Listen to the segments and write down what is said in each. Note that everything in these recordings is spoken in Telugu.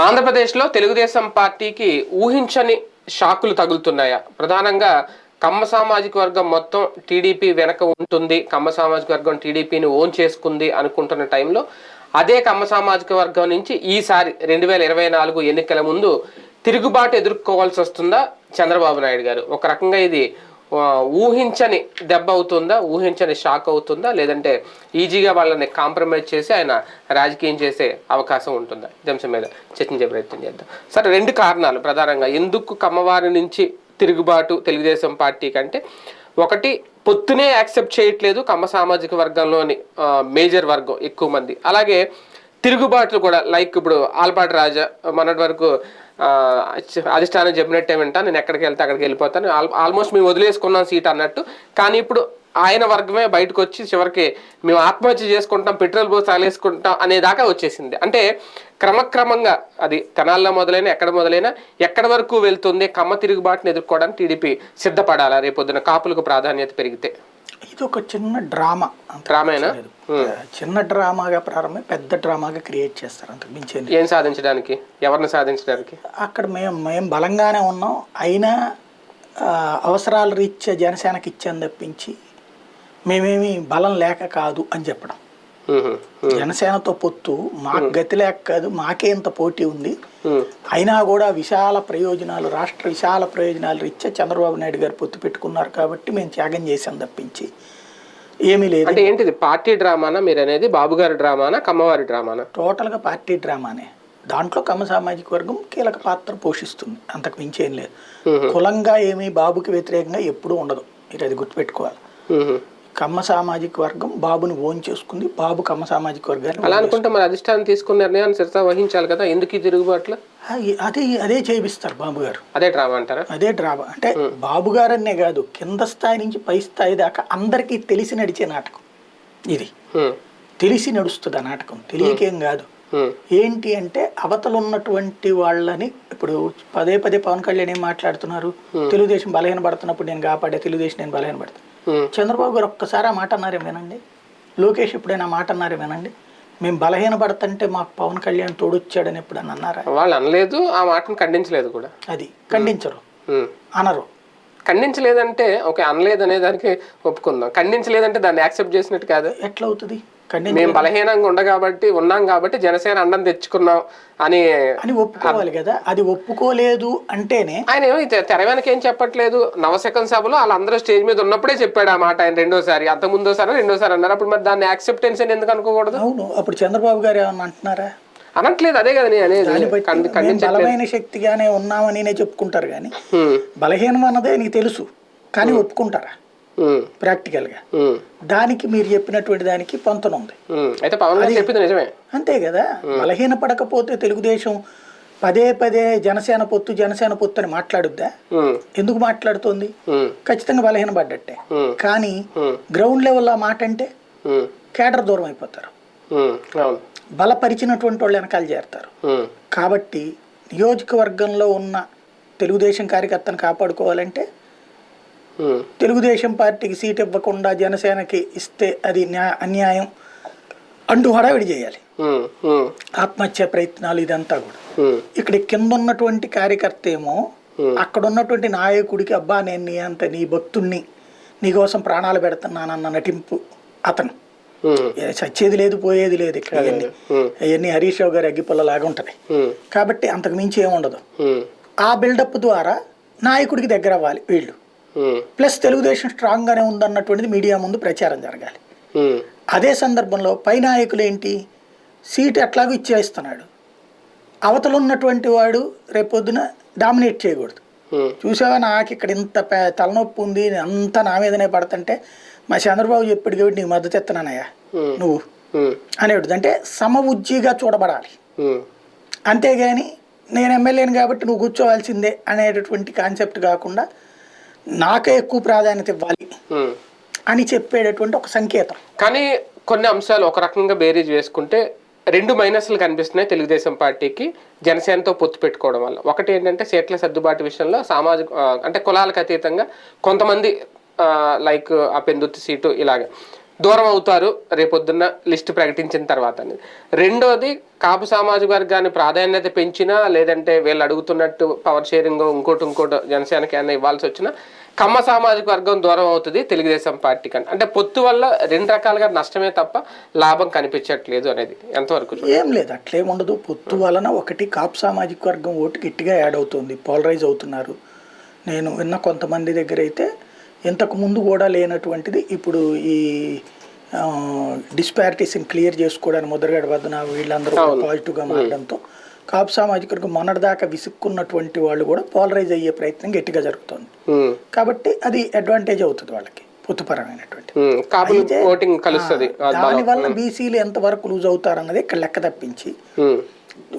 ఆంధ్రప్రదేశ్లో తెలుగుదేశం పార్టీకి ఊహించని షాకులు తగులుతున్నాయా? ప్రధానంగా కమ్మ సామాజిక వర్గం మొత్తం టీడీపీ వెనక ఉంటుంది. కమ్మ సామాజిక వర్గం టీడీపీని ఓన్ చేసుకుంది అనుకుంటున్న టైంలో అదే కమ్మ సామాజిక వర్గం నుంచి ఈసారి రెండు వేల ఇరవై నాలుగు ఎన్నికల ముందు తిరుగుబాటు ఎదుర్కోవాల్సి వస్తుందా చంద్రబాబు నాయుడు గారు? ఒక రకంగా ఇది ఊహించని దెబ్బ అవుతుందా? ఊహించని షాక్ అవుతుందా? లేదంటే ఈజీగా వాళ్ళని కాంప్రమైజ్ చేసి ఆయన రాజకీయం చేసే అవకాశం ఉంటుందా? ఈ అంశం మీద చర్చించే ప్రయత్నం చేద్దాం. సరే రెండు కారణాలు ప్రధానంగా. ఎందుకు కమ్మవారి నుంచి తిరుగుబాటు తెలుగుదేశం పార్టీ కంటే? ఒకటి పొత్తునే యాక్సెప్ట్ చేయట్లేదు కమ్మ సామాజిక వర్గంలోని మేజర్ వర్గం ఎక్కువ మంది. అలాగే తిరుగుబాట్లు కూడా లైక్ ఇప్పుడు ఆల్పాటి రాజా మొన్నటి వరకు అధిష్టానం చెప్పినట్టే వింటా నేను ఎక్కడికి వెళ్తే అక్కడికి వెళ్ళిపోతాను. ఆల్ ఆల్మోస్ట్ మేము వదిలేసుకున్నాం సీట్ అన్నట్టు. కానీ ఇప్పుడు ఆయన వర్గమే బయటకు వచ్చి చివరికి మేము ఆత్మహత్య చేసుకుంటాం పెట్రోల్ పోసి తగలేసుకుంటాం అనేదాకా వచ్చేసింది. అంటే క్రమక్రమంగా అది తెనాల్లో మొదలైన ఎక్కడ మొదలైనా ఎక్కడి వరకు వెళ్తుంది కమ్మ తిరుగుబాటుని ఎదుర్కోవడానికి టీడీపీ సిద్ధపడాలా రేపొద్దున కాపులకు ప్రాధాన్యత పెరిగితే? ఇది ఒక చిన్న డ్రామా డ్రామేనా. చిన్న డ్రామాగా ప్రారంభమై పెద్ద డ్రామాగా క్రియేట్ చేస్తారు అంతకు మించి ఏం సాధించడానికి? ఎవరిని సాధించడానికి? అక్కడ మేము మేము బలంగానే ఉన్నాం. అయినా అవసరాల రీత్యా జనసేనకి ఇచ్చాను తప్పించి మేమేమి బలం లేక కాదు అని చెప్పడం. జనసేనతో పొత్తు మాకు గతి లేక కాదు మాకే ఇంత పోటీ ఉంది. అయినా కూడా విశాల ప్రయోజనాలు రాష్ట్ర విశాల ప్రయోజనాలు రీత్యా చంద్రబాబు నాయుడు గారు పొత్తు పెట్టుకున్నారు కాబట్టి మేము త్యాగం చేశాం తప్పించి. ఏమీ లేదు. అంటే ఏంటిది? పార్టీ డ్రామానా మీరు అనేది? బాబు గారి డ్రామానా? కమ్మవారి డ్రామానా? టోటల్గా పార్టీ డ్రామానే. దాంట్లో కమ్మ సామాజిక వర్గం కీలక పాత్ర పోషిస్తుంది. అంతకు మించి ఏం లేదు. కులంగా ఏమీ బాబుకి వ్యతిరేకంగా ఎప్పుడూ ఉండదు. మీరు అది గుర్తుపెట్టుకోవాలి. కమ్మ సామాజిక వర్గం బాబుని ఓన్ చేసుకుంది. బాబు కమ్మ సామాజిక వర్గాన్ని అలా అనుకుంటే మరి అధిష్టానం తీసుకున్న నిర్ణయాన్ని శిరసా వహించాలి కదా. ఎందుకు తిరుగుబాట్లు? అదే అదే చేపిస్తారు బాబు గారు. అదే డ్రామా అంటారా? అదే డ్రామా. అంటే బాబు గారనే కాదు కింద స్థాయి నుంచి పై స్థాయి దాకా అందరికీ తెలిసి నడిచే నాటకం ఇది. తెలిసి నడుస్తుంది ఆ నాటకం. తెలియకేం కాదు. ఏంటి అంటే అవతల ఉన్నటువంటి వాళ్ళని ఇప్పుడు పదే పదే పవన్ కళ్యాణ్ ఏం మాట్లాడుతున్నారు? తెలుగుదేశం బలహీన పడుతున్నప్పుడు నేను కాపాడే తెలుగుదేశం నేను బలహీన చంద్రబాబు గారు ఒక్కసారి ఆ మాట అన్నారే వినండి? లోకేష్ ఎప్పుడైనా మాట అన్నారే వినండి? మేము బలహీన పడతంటే మాకు పవన్ కళ్యాణ్ తోడొచ్చాడని ఎప్పుడన్నా అన్నారా? వాళ్ళు అనలేదు ఆ మాటను ఖండించలేదు కూడా. అది. ఖండించరు. అనరు. ఖండించలేదంటే ఓకే అనలేదు అనే దానికి ఒప్పుకుందాం. ఖండించలేదంటే దాన్ని యాక్సెప్ట్ చేసినట్టు కాదు. ఎట్లా అవుతుంది మేము బలహీనంగా ఉండ కాబట్టి ఉన్నాం కాబట్టి జనసేన అండం తెచ్చుకున్నాం అని అని ఒప్పుకోవాలి కదా. అది ఒప్పుకోలేదు అంటేనే ఆయన ఏమో తెర వెనక ఏం చెప్పట్లేదు. నవశకం సభలో వాళ్ళందరూ స్టేజ్ మీద ఉన్నప్పుడే చెప్పాడు ఆ మాట ఆయన రెండోసారి. అంత ముందోసారి రెండోసారి అన్నారు. అప్పుడు మరి దాన్ని యాక్సెప్టెన్స్ అని ఎందుకు అనుకోకూడదు? అవును. అప్పుడు చంద్రబాబు గారు ఏమన్నా అంటున్నారా? అనట్లేదు. అదే కదా నేను అనేది. బలమైన శక్తిగానే ఉన్నామని చెప్పుకుంటారు కానీ బలహీనం అన్నదే నీకు తెలుసు. కానీ ఒప్పుకుంటారా? ప్రాక్టికల్గా. దానికి మీరు చెప్పినటువంటి దానికి పొంతన ఉంది. హ్మ్. అయితే పవన్ గారు చెప్పింది నిజమే. అంతే కదా. బలహీన పడకపోతే తెలుగుదేశం పదే పదే జనసేన పొత్తు జనసేన పొత్తు అని మాట్లాడుద్దా? ఎందుకు మాట్లాడుతోంది? ఖచ్చితంగా బలహీన పడ్డట్టే. కానీ గ్రౌండ్ లెవెల్లో ఆ మాట అంటే కేడర్ దూరం అయిపోతారు. బలపరిచినటువంటి వాళ్ళు వెనకాల చేరుతారు. కాబట్టి నియోజకవర్గంలో ఉన్న తెలుగుదేశం కార్యకర్తను కాపాడుకోవాలంటే తెలుగుదేశం పార్టీకి సీట్ ఇవ్వకుండా జనసేనకి ఇస్తే అది న్యా- అన్యాయం అంటూ హడావిడి చేయాలి. ఆత్మహత్య ప్రయత్నాలు ఇదంతా కూడా. ఇక్కడ కింద ఉన్నటువంటి కార్యకర్త ఏమో అక్కడ ఉన్నటువంటి నాయకుడికి అబ్బా నేను నీ అంత నీ భక్తుణ్ణి నీకోసం ప్రాణాలు పెడుతున్నానన్న నటింపు అతను. చచ్చేది లేదు పోయేది లేదు ఇక్కడ ఇవన్నీ. హ్మ్, అవన్నీ హరీష్ రావు గారి అగ్గిపుల్లలాగా ఉంటుంది. హ్మ్, కాబట్టి అంతకు మించి ఏముండదు. ఆ బిల్డప్ ద్వారా నాయకుడికి దగ్గర అవ్వాలి వీళ్ళు. ప్లస్ తెలుగుదేశం స్ట్రాంగ్గానే ఉందన్నటువంటిది మీడియా ముందు ప్రచారం జరగాలి. అదే సందర్భంలో పై నాయకులు ఏంటి? సీట్ ఎట్లాగో ఇచ్చేస్తున్నాడు. అవతల ఉన్నటువంటి వాడు రేపొద్దున డామినేట్ చేయకూడదు. చూసావా నాకు ఇక్కడ ఇంత తలనొప్పి ఉంది అంతా నా మీదనే పడుతుంటే మా చంద్రబాబు చెప్పాడు కాబట్టి నీకు మద్దతు ఎత్తనానయ్యా హ్మ్, నువ్వు అనేటిది అంటే సమవుజ్జిగా చూడబడాలి. హ్మ్, అంతేగాని నేను ఎమ్మెల్యేని కాబట్టి నువ్వు కూర్చోవాల్సిందే అనేటటువంటి కాన్సెప్ట్ కాకుండా నాకే ఎక్కువ ప్రాధాన్యత ఇవ్వాలి. అని చెప్పేటటువంటి ఒక సంకేతం. కానీ కొన్ని అంశాలు ఒక రకంగా బేరీజ్ వేసుకుంటే రెండు మైనస్లు కనిపిస్తున్నాయి తెలుగుదేశం పార్టీకి జనసేనతో పొత్తు పెట్టుకోవడం వల్ల. ఒకటి ఏంటంటే సీట్ల సర్దుబాటు విషయంలో సామాజిక అంటే కులాలకు అతీతంగా కొంతమంది లైక్ ఆ పెందుర్తి సీటు ఇలాగ. దూరం అవుతారు. రేపొద్దున్న లిస్ట్ ప్రకటించిన తర్వాత రెండోది కాపు సామాజిక వర్గాన్ని ప్రాధాన్యత పెంచినా లేదంటే వీళ్ళు అడుగుతున్నట్టు పవర్ షేరింగ్ ఇంకోటి ఇంకోటి జనసేనకి ఏమైనా ఇవ్వాల్సి వచ్చినా కమ్మ సామాజిక వర్గం దూరం అవుతుంది తెలుగుదేశం పార్టీ కన్నా. అంటే పొత్తు వల్ల రెండు రకాలుగా నష్టమే తప్ప లాభం కనిపించట్లేదు అనేది. ఎంతవరకు ఏం లేదు అట్లేం ఉండదు. పొత్తు వలన ఒకటి కాపు సామాజిక వర్గం ఓటు గట్టిగా యాడ్ అవుతుంది పోలరైజ్ అవుతున్నారు. నేను విన్న కొంతమంది దగ్గర అయితే ఇంతకు ముందు కూడా లేనటువంటిది. ఇప్పుడు ఈ డిస్పారిటీస్ని క్లియర్ చేసుకోవడానికి ముద్రగడ వద్దన వీళ్ళందరూ పాజిటివ్గా మారడంతో కాపు సామాజిక వర్గం మొన్నటిదాకా విసుక్కున్నటువంటి వాళ్ళు కూడా పోలరైజ్ అయ్యే ప్రయత్నం గట్టిగా జరుగుతుంది. కాబట్టి అది అడ్వాంటేజ్ అవుతుంది వాళ్ళకి పొత్తుపరమైనటువంటి. దానివల్ల బీసీలు ఎంతవరకు లూజ్ అవుతారన్నది ఇక్కడ లెక్క తప్పించి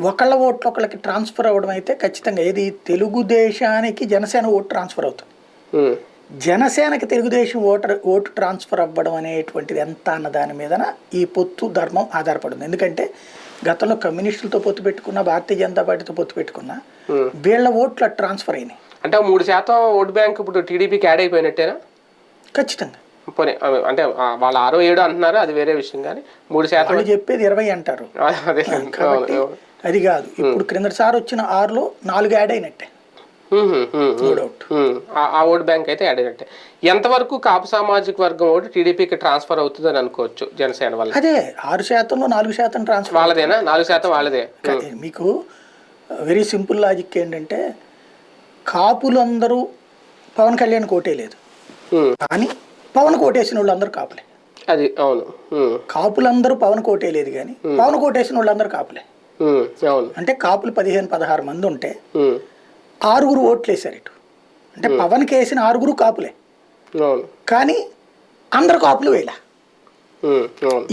ఒకళ్ళ ఓట్లు ఒకళ్ళకి ట్రాన్స్ఫర్ అవ్వడం అయితే ఖచ్చితంగా ఏది తెలుగుదేశానికి జనసేన ఓటు ట్రాన్స్ఫర్ అవుతుంది. జనసేనకి తెలుగుదేశం ఓటర్ ఓటు ట్రాన్స్ఫర్ అవ్వడం అనేటువంటిది ఎంత అన్న దాని మీదన ఈ పొత్తు ధర్మం ఆధారపడింది. ఎందుకంటే గతంలో కమ్యూనిస్టులతో పొత్తు పెట్టుకున్నా భారతీయ జనతా పార్టీతో పొత్తు పెట్టుకున్నా వీళ్ళ ఓట్లు ట్రాన్స్ఫర్ అయినాయి. అంటే మూడు శాతం ఓటు బ్యాంక్ ఇప్పుడు టీడీపీకి యాడ్ అయిపోయినట్టేనా? ఖచ్చితంగా. పోనీ అంటే వాళ్ళు ఆరో ఏడు అంటున్నారు అది వేరే విషయం కానీ మూడు శాతం చెప్పేది ఇరవై అంటారు. అదే కాదు. ఇప్పుడు క్రిందటిసారి వచ్చిన ఆరులో నాలుగు యాడ్ అయినట్టే. ఆ- ఓటు బ్యాంక్ అయితే యాడ్ అయినట్టే. ఎంతవరకు కాపు సామాజిక వర్గం ఓటు టీడీపీకి ట్రాన్స్ఫర్ అవుతుంది అని అనుకోవచ్చు జనసేన వల్ల అదే ఆరు శాతంలో నాలుగు శాతం ట్రాన్స్ఫర్ వాళ్ళదేనా? నాలుగు శాతం వాళ్ళదే. మీకు వెరీ సింపుల్ లాజిక్ ఏంటంటే కాపులందరూ పవన్ కళ్యాణ్ కోటేయలేదు ఉమ్, కానీ పవన్ కోటేసిన వాళ్ళందరూ కాపులే. అది అవును. కాపులందరూ పవన్ కోటేయలేదు కానీ పవన్ కోటేసిన వాళ్ళందరూ కాపులే. అవును. అంటే కాపులు పదిహేను పదహారు మంది ఉంటే ఆరుగురు ఓట్లు వేశారు ఇటు. అంటే పవన్కి వేసిన ఆరుగురు కాపులే. కానీ అందరు కాపులు వేయలే.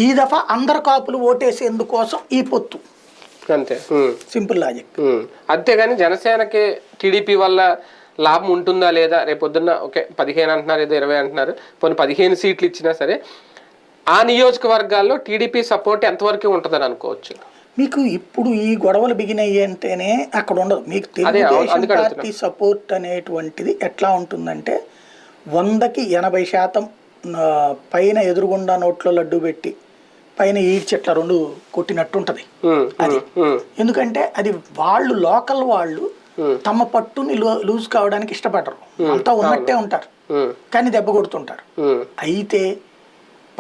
ఈ దఫా అందరు కాపులు ఓటేసేందుకోసం ఈ పొత్తు. అంతే. Simple logic. అంతేగాని జనసేనకి టీడీపీ వల్ల లాభం ఉంటుందా లేదా? రేపొద్దున్న ఓకే పదిహేను అంటున్నారు ఏదో ఇరవై అంటున్నారు. పోనీ పదిహేను సీట్లు ఇచ్చినా సరే ఆ నియోజకవర్గాల్లో టీడీపీ సపోర్ట్ ఎంతవరకు ఉంటుందని అనుకోవచ్చు. మీకు ఇప్పుడు ఈ గొడవలు బిగినాయి అంటేనే అక్కడ ఉండదు. మీకు అదే, తెలుగుదేశం. పార్టీ సపోర్ట్ అనేటువంటిది ఎట్లా ఉంటుందంటే వందకి ఎనభై శాతం పైన ఎదురుగుండా నోట్లో లడ్డు పెట్టి పైన ఈడ్చెట్ల రెండు కొట్టినట్టు ఉంటుంది ఉమ్, ఉమ్, ఉమ్, ఎందుకంటే అది వాళ్ళు లోకల్ వాళ్ళు తమ పట్టుని లూజ్ కావడానికి ఇష్టపడరు. అంతా ఉన్నట్టే ఉంటారు. కానీ దెబ్బ కొడుతుంటారు. అయితే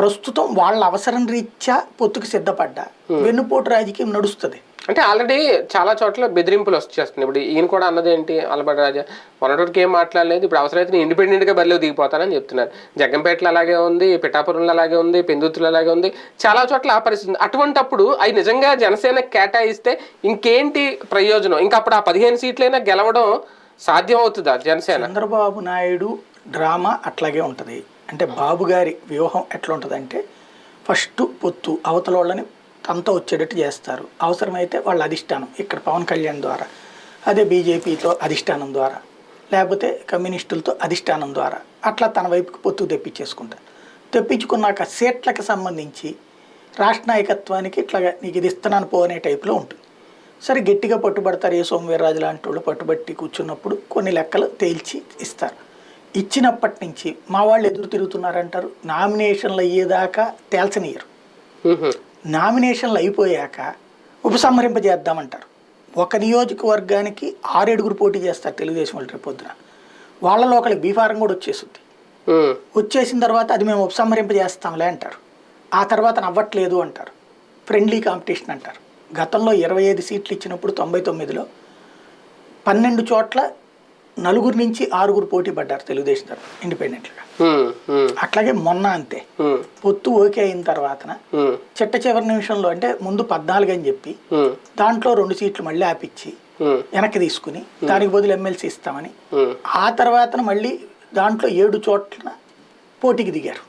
ప్రస్తుతం వాళ్ళ అవసరం రీత్యా పొత్తుకు సిద్ధపడ్డా. వెన్నుపోటు రాజకీయం నడుస్తుంది. అంటే ఆల్రెడీ చాలా చోట్ల బెదిరింపులు వచ్చేస్తున్నాయి ఇప్పుడు ఈయన కూడా అన్నది ఏంటి? అలబడి రాజా మొన్నటికి ఏం మాట్లాడలేదు. ఇప్పుడు అవసరమైతే నేను ఇండిపెండెంట్గా బరిలో దిగిపోతానని చెప్తున్నారు. జగ్గంపేటలో అలాగే ఉంది పిఠాపురంలో అలాగే ఉంది పెందుతులు అలాగే ఉంది. చాలా చోట్ల ఆ పరిస్థితి. అటువంటప్పుడు అవి నిజంగా జనసేన కేటాయిస్తే ఇంకేంటి ప్రయోజనం? ఇంకా అప్పుడు ఆ పదిహేను సీట్లైనా గెలవడం సాధ్యం అవుతుందా జనసేన? చంద్రబాబు నాయుడు డ్రామా అట్లాగే ఉంటుంది. అంటే బాబుగారి వ్యూహం ఎట్లా ఉంటుందంటే ఫస్ట్ పొత్తు అవతల వాళ్ళని తనతో వచ్చేటట్టు చేస్తారు. అవసరమైతే వాళ్ళ అధిష్టానం ఇక్కడ పవన్ కళ్యాణ్ ద్వారా అదే బీజేపీతో అధిష్టానం ద్వారా లేకపోతే కమ్యూనిస్టులతో అధిష్టానం ద్వారా అట్లా తన వైపుకి పొత్తు తెప్పించేసుకుంటారు. తెప్పించుకున్నాక సీట్లకు సంబంధించి రాష్ట్ర నాయకత్వానికి ఇట్లా నీకు ఇది ఇస్తున్నాను పో అనే టైప్లో ఉంటుంది. సరే గట్టిగా పట్టుబడతారు ఏ సోమవీర్రాజు లాంటి వాళ్ళు పట్టుబట్టి కూర్చున్నప్పుడు కొన్ని లెక్కలు తేల్చి ఇస్తారు. ఇచ్చినప్పటి నుంచి మా వాళ్ళు ఎదురు తిరుగుతున్నారంటారు. నామినేషన్లు అయ్యేదాకా తేల్చనీయరు. నామినేషన్లు అయిపోయాక ఉపసంహరింపజేద్దామంటారు. ఒక నియోజకవర్గానికి ఆరేడుగురు పోటీ చేస్తారు తెలుగుదేశం వాళ్ళు రేపు పొద్దున. వాళ్ళలో ఒకరికి బీఫారం కూడా వచ్చేస్తుంది వచ్చేసిన తర్వాత అది మేము ఉపసంహరింపజేస్తాంలే అంటారు. ఆ తర్వాత నవ్వట్లేదు అంటారు. ఫ్రెండ్లీ కాంపిటీషన్ అంటారు. గతంలో ఇరవై ఐదు సీట్లు ఇచ్చినప్పుడు తొంభై తొమ్మిదిలో పన్నెండు చోట్ల నలుగురు నుంచి ఆరుగురు పోటీ పడ్డారు తెలుగుదేశం తరఫున ఇండిపెండెంట్గా. అట్లాగే మొన్న అంతే. పొత్తు ఓకే అయిన తర్వాతన ఉమ్, చిట్ట చివరి నిమిషంలో అంటే ముందు పద్నాలుగు అని చెప్పి దాంట్లో రెండు సీట్లు మళ్ళీ ఆపిచ్చి వెనక్కి తీసుకుని దానికి బదులు ఎమ్మెల్సీ ఇస్తామని. ఆ తర్వాత మళ్ళీ దాంట్లో ఏడు చోట్ల పోటీకి దిగారు.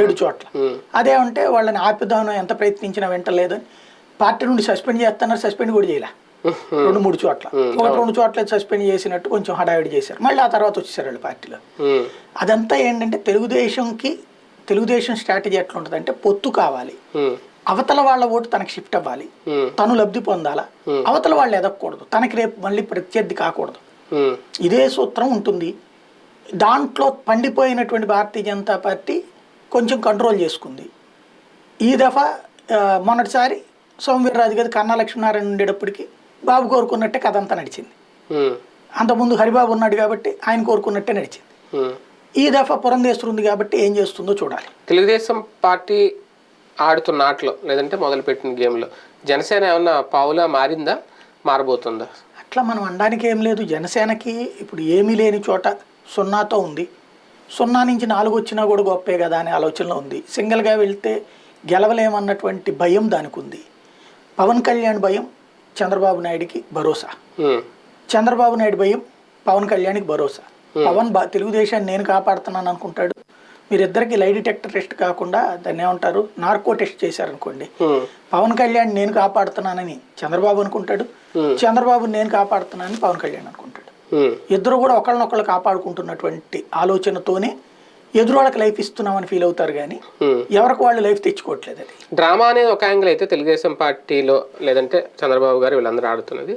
ఏడు చోట్ల. అదే ఉంటే వాళ్ళని ఆపిదాను ఎంత ప్రయత్నించినా వెంటలేదని పార్టీ నుండి సస్పెండ్ చేస్తున్నారు సస్పెండ్ కూడా చేయలే. రెండు మూడు చోట్ల. ఒకటి రెండు చోట్ల సస్పెండ్ చేసినట్టు కొంచెం హడావిడి చేశారు. మళ్ళీ ఆ తర్వాత వచ్చేసారు వాళ్ళు పార్టీలో. అదంతా ఏంటంటే తెలుగుదేశంకి తెలుగుదేశం స్ట్రాటజీ ఎట్లా ఉంటుంది అంటే పొత్తు కావాలి. అవతల వాళ్ళ ఓటు తనకి షిఫ్ట్ అవ్వాలి. తను లబ్ధి పొందాలా? అవతల వాళ్ళు ఎదగకూడదు. తనకి రేపు మళ్ళీ ప్రత్యర్థి కాకూడదు. ఇదే సూత్రం ఉంటుంది. దాంట్లో పండిపోయినటువంటి భారతీయ జనతా పార్టీ కొంచెం కంట్రోల్ చేసుకుంది. ఈ దఫా మొన్నటిసారి సోమవీర్రాజు గారి కన్నా లక్ష్మీనారాయణ ఉండేటప్పటికి బాబు కోరుకున్నట్టే కథ అంతా నడిచింది. అంతకుముందు హరిబాబు ఉన్నాడు కాబట్టి ఆయన కోరుకున్నట్టే నడిచింది. ఈ దఫా పురంధేశ్వరు ఉంది కాబట్టి ఏం చేస్తుందో చూడాలి. తెలుగుదేశం పార్టీ ఆడుతున్న ఆటలో లేదంటే మొదలుపెట్టిన గేమ్లో జనసేన ఏమన్నా పావులా మారిందా మారబోతుందా? అట్లా మనం అనడానికి ఏం లేదు. జనసేనకి ఇప్పుడు ఏమీ లేని చోట సున్నాతో ఉంది. సున్నా నుంచి నాలుగు వచ్చినా కూడా గొప్పే కదా అనే ఆలోచనలో ఉంది. సింగిల్గా వెళ్తే గెలవలేమన్నటువంటి భయం దానికి ఉంది. పవన్ కళ్యాణ్ భయం చంద్రబాబు నాయుడికి భరోసా. చంద్రబాబు నాయుడు భయం పవన్ కళ్యాణ్కి భరోసా. పవన్ బా తెలుగుదేశాన్ని నేను కాపాడుతున్నాను అనుకుంటాడు. మీరిద్దరికి లై డిటెక్టర్ టెస్ట్ కాకుండా దాన్ని ఏమంటారు నార్కో టెస్ట్ చేశారనుకోండి. పవన్ కళ్యాణ్ నేను కాపాడుతున్నానని చంద్రబాబు అనుకుంటాడు. చంద్రబాబు నేను కాపాడుతున్నానని పవన్ కళ్యాణ్ అనుకుంటాడు. ఇద్దరు కూడా ఒకళ్ళనొకళ్ళు కాపాడుకుంటున్నటువంటి ఆలోచనతోనే ఎదురోళ్ళకి లైఫ్ ఇస్తున్నామని ఫీల్ అవుతారు కానీ. ఎవరికి వాళ్ళు లైఫ్ తెచ్చుకోవట్లేదు అది. డ్రామా అనేది ఒక యాంగిల్ అయితే తెలుగుదేశం పార్టీలో లేదంటే చంద్రబాబు గారు వీళ్ళందరూ ఆడుతున్నది.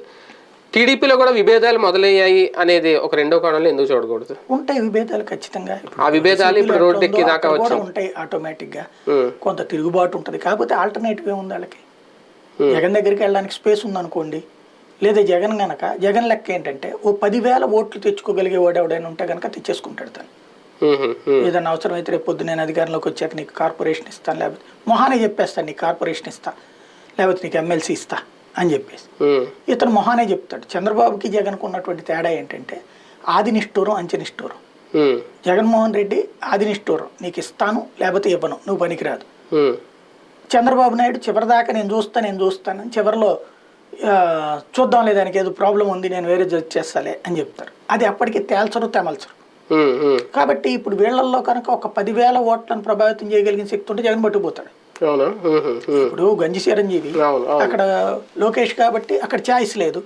టీడీపీలో కూడా విభేదాలు మొదలయ్యాయి అనేది ఒక రెండో కోణంలో ఎందుకు చూడకూడదు? ఉంటాయి విభేదాలు ఖచ్చితంగా. ఆ విభేదాలు ఇప్పుడు రోడ్డు ఎక్కి దాకా వచ్చాం. ఉంటాయి ఆటోమేటిక్గా ఉమ్, కొంత తిరుగుబాటు ఉంటుంది. కాకపోతే ఆల్టర్నేటివ్ ఏముంది వాళ్ళకి? జగన్ దగ్గరికి వెళ్ళడానికి స్పేస్ ఉందనుకోండి లేదా జగన్ గనక జగన్ లెక్క ఏంటంటే ఓ పదివేల ఓట్లు తెచ్చుకోగలిగే వాడు ఎవడైనా ఉంటే కనుక తెచ్చేసుకుంటాడు తను. ఏదైనా అవసరం అయితే రేపు పొద్దు నేను అధికారంలోకి వచ్చాక నీకు కార్పొరేషన్ ఇస్తాను లేకపోతే మొహానే చెప్పేస్తాను నీకు కార్పొరేషన్ ఇస్తా లేకపోతే నీకు ఎమ్మెల్సీ ఇస్తా అని చెప్పేసి. ఇతను మొహానే చెప్తాడు. చంద్రబాబుకి జగన్కు ఉన్నటువంటి తేడా ఏంటంటే ఆది నిష్ఠూరం అంచె నిష్ఠూరం ఉమ్, జగన్మోహన్ రెడ్డి ఆది నిష్ఠూరం నీకు ఇస్తాను లేకపోతే ఇవ్వను నువ్వు పనికిరాదు. చంద్రబాబు నాయుడు చివరిదాకా నేను చూస్తా నేను చూస్తానని చివరిలో చూద్దాం లేదా దానికి ఏదో ప్రాబ్లం ఉంది నేను వేరే చేస్తాలే అని చెప్తారు. అది అప్పటికి తేల్చరు తెమల్చరు. కాబట్టి ఇప్పుడు వీళ్ళల్లో కనుక ఒక పదివేల ఓట్లను ప్రభావితం చేయగలిగిన శక్తి ఉంటే జగన్ పట్టుకుపోతాడు. ఇప్పుడు గంజి చిరంజీవి అక్కడ లోకేష్ కాబట్టి అక్కడ ఛాయిస్ లేదు.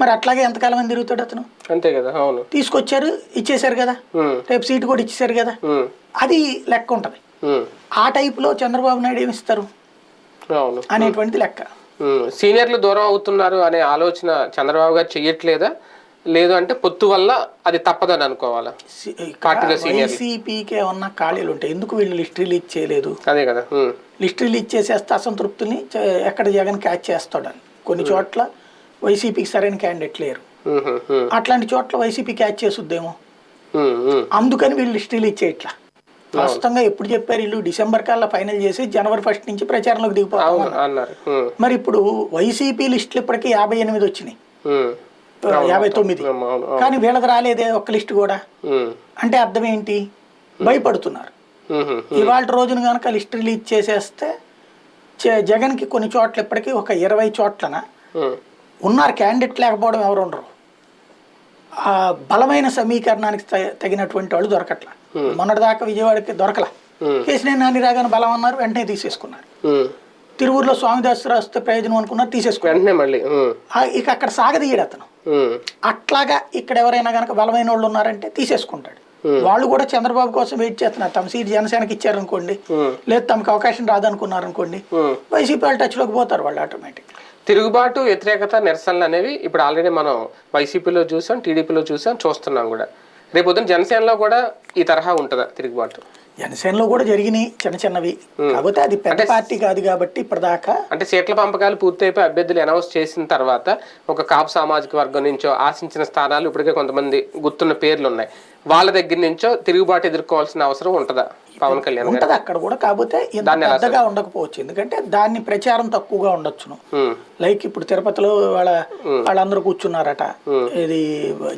మరి అట్లాగే ఎంతకాలం అని తిరుగుతాడు అతను? అంతే కదా అవును. తీసుకొచ్చారు ఇచ్చేశారు కదా. రేపు సీటు కూడా ఇచ్చేశారు కదా. అది లెక్క ఉంటుంది. ఆ టైపులో చంద్రబాబు నాయుడు ఏమి ఇస్తారు? అనేటువంటిది లెక్క. సీనియర్లు దూరం అవుతున్నారు అనే ఆలోచన చంద్రబాబు గారు చెయ్యట్లేదా లేదు అంటే పొత్తు వల్ల అది తప్పదని అనుకోవాలా? పార్టీలో. వైసీపీకి ఏమన్నా ఖాళీలు ఉంటాయి. ఎందుకు వీళ్ళు లిస్ట్ రిలీజ్ చేయలేదు? అదే కదా లిస్ట్ రిలీజ్ చేసేస్తే అసంతృప్తిని ఎక్కడ జగన్ క్యాచ్ చేస్తాడని. కొన్ని చోట్ల వైసీపీకి సరైన క్యాండిడేట్ లేరు. అట్లాంటి చోట్ల వైసీపీ క్యాచ్ చేసుద్దేమో. అందుకని వీళ్ళు లిస్ట్ రిలీజ్ చేయట్లా. వాస్తవంగా ఎప్పుడు చెప్పారు వీళ్ళు? డిసెంబర్ కల్లా ఫైనల్ చేసి జనవరి ఫస్ట్ నుంచి ప్రచారంలోకి దిగిపోతాం మరి ఇప్పుడు వైసీపీ లిస్టులు ఇప్పటికీ యాభై ఎనిమిది వచ్చినాయి. యాభై తొమ్మిది. కానీ వీళ్ళది రాలేదే ఒక్క లిస్ట్ కూడా. అంటే అర్థం ఏంటి? భయపడుతున్నారు. ఇవాళ రోజున కనుక లిస్ట్ రిలీజ్ చేసేస్తే జగన్కి కొన్ని చోట్ల ఇప్పటికీ ఒక ఇరవై చోట్లన ఉన్నారు క్యాండిడేట్ లేకపోవడం ఎవరు ఉండరు. ఆ బలమైన సమీకరణానికి తగినటువంటి వాళ్ళు దొరకట్ల. మొన్నటిదాకా విజయవాడకి దొరకల. కేసినేని నాని రాగానే బలం అన్నారు వెంటనే తీసేసుకున్నారు. తిరువురులో స్వామిదాస్ వస్తే ప్రయోజనం అనుకున్నారు తీసేసుకున్నారు వెంటనే మళ్ళీ ఇక అక్కడ సాగదీయడు అతను. అట్లాగా ఇక్కడ ఎవరైనా కనుక బలమైన వాళ్ళు ఉన్నారంటే తీసేసుకుంటాడు. వాళ్ళు కూడా చంద్రబాబు కోసం వెయిట్ చేస్తున్నారు. తమ సీట్ జనసేనకి ఇచ్చారనుకోండి లేదు తమకు అవకాశం రాదనుకున్నారనుకోండి ఉమ్. వైసీపీ వాళ్ళు టచ్లోకి పోతారు వాళ్ళు ఆటోమేటిక్ తిరుగుబాటు వ్యతిరేకత నిరసనలు అనేవి ఇప్పుడు ఆల్రెడీ మనం వైసీపీలో చూసాం టీడీపీలో చూసాం చూస్తున్నాం కూడా. రేపు పొద్దున జనసేనలో కూడా ఈ తరహా ఉంటుందా తిరుగుబాటు? జనసేనలో కూడా జరిగినాయి చిన్న చిన్నవి. కాకపోతే అది పెద్ద పార్టీ కాదు కాబట్టి ఇప్పటిదాకా అంటే సీట్ల పంపకాలు పూర్తయిపోయి అభ్యర్థులు అనౌన్స్ చేసిన తర్వాత ఒక కాపు సామాజిక వర్గం నుంచో ఆశించిన స్థానాలు ఇప్పటికే కొంతమంది గుర్తున్న పేర్లు ఉన్నాయి. వాళ్ళ దగ్గర నుంచో తిరుగుబాటు ఎదుర్కోవాల్సిన అవసరం ఉంటుందా? పవన్ కళ్యాణ్ ఉంటది అక్కడ కూడా కాకపోతే ఇంత పెద్దగా ఉండకపోవచ్చు. ఎందుకంటే దాన్ని ప్రచారం తక్కువగా ఉండొచ్చును. లైక్ ఇప్పుడు తిరుపతిలో వాళ్ళ వాళ్ళందరూ కూర్చున్నారట. ఇది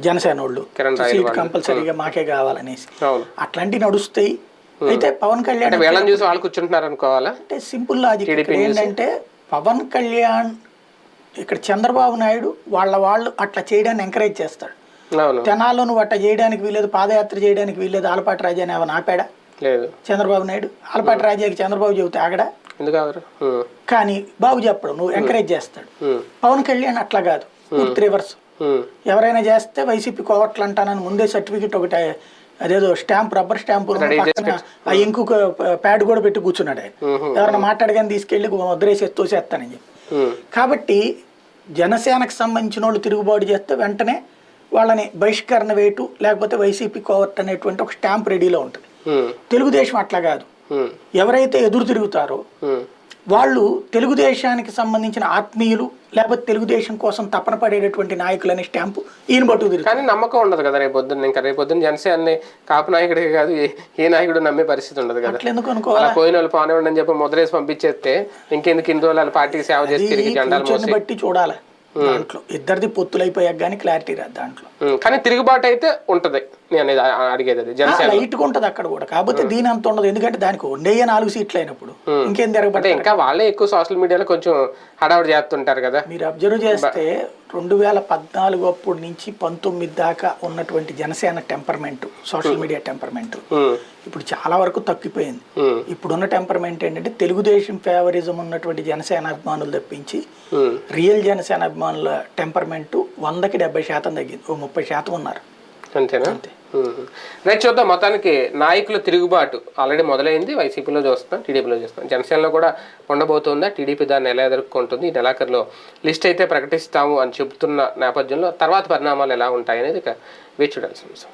జనసేన వాళ్ళు సీట్ కంపల్సరీగా మాకే కావాలనేసి. అట్లాంటివి నడుస్తాయి. అయితే పవన్ కళ్యాణ్ వీళ్ళని చూసి వాళ్ళు కూర్చుంటున్నారు అనుకోవాలా? అంటే సింపుల్ లాజిక్ ఏంటంటే పవన్ కళ్యాణ్ ఇక్కడ చంద్రబాబు నాయుడు వాళ్ళ వాళ్ళు అట్లా చేయడాన్ని ఎంకరేజ్ చేస్తాడు. నువ్వు అట్లా చేయడానికి వీలేదు పాదయాత్ర చేయడానికి వీలేదు ఆలపాటి రాజాని ఏమైనా ఆపాడా? లేదు. చంద్రబాబు నాయుడు ఆలపాటి రాజాకి చంద్రబాబు చెబితే ఆగడా? ఎందుకు కానీ బాబు చెప్పడు నువ్వు ఎంకరేజ్ చేస్తాడు. పవన్ కళ్యాణ్ అట్లా కాదు. పూర్తి రివర్స్ ఎవరైనా చేస్తే వైసీపీ కోవట్లు అంటానని ముందే సర్టిఫికెట్ ఒకటి అదేదో స్టాంప్ రబ్బర్ స్టాంప్ పక్కన ఆ ఇంకు ప్యాడ్ కూడా పెట్టి కూర్చున్నాడు ఆయన. ఎవరైనా మాట్లాడగానే తీసుకెళ్ళి వదిలేసి తోసేస్తానని చెప్పి. కాబట్టి జనసేనకు సంబంధించిన వాళ్ళు తిరుగుబాటు చేస్తే వెంటనే వాళ్ళని బహిష్కరణ వేటు లేకపోతే వైసీపీ కోవర్ట్ అనేటువంటి ఒక స్టాంప్ రెడీలో ఉంటుంది. తెలుగుదేశం అట్లా కాదు. ఉమ్, ఎవరైతే ఎదురు తిరుగుతారో ఉమ్, వాళ్ళు తెలుగుదేశానికి సంబంధించిన ఆత్మీయులు లేకపోతే తెలుగుదేశం కోసం తపన పడేటటువంటి నాయకులు అనే స్టాంపు ఈయన తిరుగుతారు. కానీ నమ్మకం ఉండదు కదా రేపు పొద్దున్న ఇంకా రేపు పొద్దున్న జనసేన కాపు నాయకుడే కాదు ఏ- నాయకుడు నమ్మే పరిస్థితి ఉండదు కదా. అట్లా ఎందుకు అనుకోవాలి పోయిన వాళ్ళు పానివ్వండి అని చెప్పి ముద్రేసి పంపించేస్తే ఇంకెందుకు ఇన్ని రోజులు పార్టీకి సేవ చేసి తిరిగి జెండాలు బట్టి చూడాలి? దాంట్లో ఇద్దరిది పొత్తులైపోయాక కానీ క్లారిటీ రాదు దాంట్లో. కానీ తిరుగుబాటు అయితే ఉంటది. నేను అడిగేది అది. జనసేన లైట్గా ఉంటది అక్కడ కూడా. కాకపోతే దీని అంత ఉండదు. ఎందుకంటే దానికి ఉండేయ నాలుగు సీట్లు అయినప్పుడు. ఇంకేం అంటే తిరగబట్టే ఇంకా వాళ్ళే ఎక్కువ సోషల్ మీడియాలో కొంచెం హడావుడి చేస్తుంటారు కదా. మీరు అబ్జర్వ్ చేస్తే రెండు వేల పద్నాలుగు అప్పటి నుంచి పంతొమ్మిది దాకా ఉన్నటువంటి Janasena temperament social media temperament ఇప్పుడు చాలా వరకు తగ్గిపోయింది. ఇప్పుడున్న టెంపర్మెంట్ ఏంటంటే తెలుగుదేశం ఫేవరిజం ఉన్నటువంటి జనసేన అభిమానులు తప్పించి. రియల్ జనసేన అభిమానుల టెంపర్మెంట్ వందకి డెబ్బై శాతం తగ్గింది. ఓ ముప్పై శాతం ఉన్నారు. అంతేనా? ఉమ్. రైట్ చూద్దాం మొత్తానికి నాయకుల తిరుగుబాటు ఆల్రెడీ మొదలైంది వైసీపీలో చూస్తున్నాం టీడీపీలో చూస్తున్నాం. జనసేనలో కూడా ఉండబోతుందా టీడీపీ దాన్ని ఎలా ఎదుర్కొంటుంది ఈ నెలాఖరులో లిస్ట్ అయితే ప్రకటిస్తాము అని చెబుతున్న నేపథ్యంలో తర్వాత పరిణామాలు ఎలా ఉంటాయనేది ఇక వేచి చూడాల్సిన అంశం.